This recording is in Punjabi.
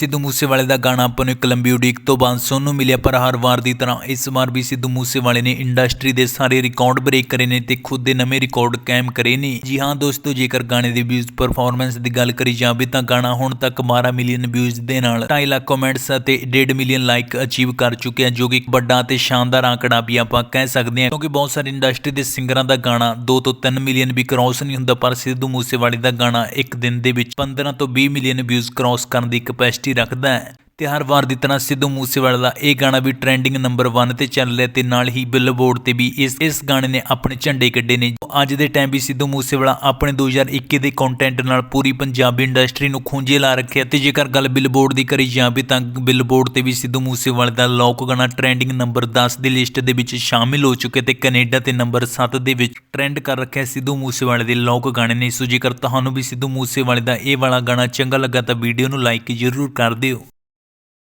ਸਿੱਧੂ ਮੂਸੇਵਾਲੇ ਦਾ ਗਾਣਾ ਆਪਾਂ ਨੂੰ ਇੱਕ ਲੰਬੀ ਉਡੀਕ ਤੋਂ ਬਾਅਦ ਸੁਣਨ ਨੂੰ ਮਿਲਿਆ, ਪਰ ਹਰ ਵਾਰ ਦੀ ਤਰ੍ਹਾਂ ਇਸ ਵਾਰ ਵੀ ਸਿੱਧੂ ਮੂਸੇਵਾਲੇ ਨੇ ਇੰਡਸਟਰੀ ਦੇ ਸਾਰੇ ਰਿਕਾਰਡ ਬ੍ਰੇਕ ਕਰੇ ਨੇ ਤੇ ਖੁਦ ਦੇ ਨਵੇਂ ਰਿਕਾਰਡ ਕਾਇਮ ਕਰੇ ਨੇ। ਜੀ ਹਾਂ ਦੋਸਤੋ, ਜੇਕਰ ਗਾਣੇ ਦੀ ਵਿਊਜ਼ ਪਰਫਾਰਮੈਂਸ ਦੀ ਗੱਲ ਕਰੀ ਜਾਵੇ ਤਾਂ ਗਾਣਾ ਹੁਣ ਤੱਕ 12 ਮਿਲੀਅਨ ਵਿਊਜ਼ ਦੇ ਨਾਲ 2.5 ਲੱਖ ਕਮੈਂਟਸ ਅਤੇ 1.5 ਮਿਲੀਅਨ ਲਾਈਕ ਅਚੀਵ ਕਰ ਚੁੱਕਿਆ, ਜੋ ਕਿ ਇੱਕ ਵੱਡਾ ਤੇ ਸ਼ਾਨਦਾਰ ਆંકੜਾ ਵੀ ਆਪਾਂ ਕਹਿ ਸਕਦੇ ਹਾਂ, ਕਿਉਂਕਿ ਬਹੁਤ ਸਾਰੇ ਇੰਡਸਟਰੀ ਦੇ ਸਿੰਗਰਾਂ ਦਾ ਗਾਣਾ 2 ਤੋਂ 3 ਮਿਲੀਅਨ ਵੀ ਕ੍ਰਾਸ ਨਹੀਂ ਹੁੰਦਾ, ਪਰ ਸਿੱਧੂ ਮੂਸੇਵਾਲੇ ਦਾ ਗਾਣਾ ਇੱਕ ਦਿਨ ਦੇ ਵਿੱਚ 15 ਤੋਂ 20 ਮਿਲੀਅਨ ਵਿਊਜ਼ ਕ੍ਰਾਸ ਕਰਨ ਦੀ ਕਪੈਸਿਟੀ ਰੱਖਦਾ ਹੈ। ਤੇ ਹਰ ਵਾਰ ਦੀ ਤਰ੍ਹਾਂ ਸਿੱਧੂ ਮੂਸੇਵਾਲੇ ਦਾ ਇਹ ਗਾਣਾ ਵੀ ਟ੍ਰੈਂਡਿੰਗ ਨੰਬਰ 1 ਤੇ ਚੱਲ ਰਿਹਾ ਤੇ ਨਾਲ ਹੀ ਬਿਲਬੋਰਡ ਤੇ ਵੀ ਇਸ ਇਸ ਗਾਣੇ ਨੇ ਆਪਣੇ ਝੰਡੇ ਕੱਢੇ ਨੇ। ਅੱਜ ਦੇ ਟਾਈਮ ਵੀ ਸਿੱਧੂ ਮੂਸੇਵਾਲਾ ਆਪਣੇ 2021 ਦੇ ਕੰਟੈਂਟ ਨਾਲ ਪੂਰੀ ਪੰਜਾਬੀ ਇੰਡਸਟਰੀ ਨੂੰ ਖੂੰਜੇ ਲਾ ਰੱਖਿਆ ਤੇ ਜੇਕਰ ਗੱਲ ਬਿਲਬੋਰਡ ਦੀ ਕਰੀ ਜਾਵੇ ਤਾਂ ਬਿਲਬੋਰਡ ਤੇ ਵੀ ਸਿੱਧੂ ਮੂਸੇਵਾਲੇ ਦਾ ਲੋਕ ਗਾਣਾ ਟ੍ਰੈਂਡਿੰਗ ਨੰਬਰ 10 ਦੀ ਲਿਸਟ ਦੇ ਵਿੱਚ ਸ਼ਾਮਿਲ ਹੋ ਚੁੱਕੇ ਤੇ ਕੈਨੇਡਾ ਤੇ ਨੰਬਰ 7 ਦੇ ਵਿੱਚ ਟ੍ਰੈਂਡ ਕਰ ਰੱਖਿਆ ਸਿੱਧੂ ਮੂਸੇਵਾਲੇ ਦੇ ਲੋਕ ਗਾਣੇ ਨੇ। ਸੋ ਜੇਕਰ ਤੁਹਾਨੂੰ ਵੀ ਸਿੱਧੂ ਮੂਸੇਵਾਲੇ ਦਾ ਇਹ ਵਾਲਾ ਗਾਣਾ ਚੰਗਾ ਲੱਗਾ ਤਾਂ ਵੀਡੀਓ ਨੂੰ ਲਾਈਕ ਜ਼ਰੂਰ ਕਰ ਦਿਓ।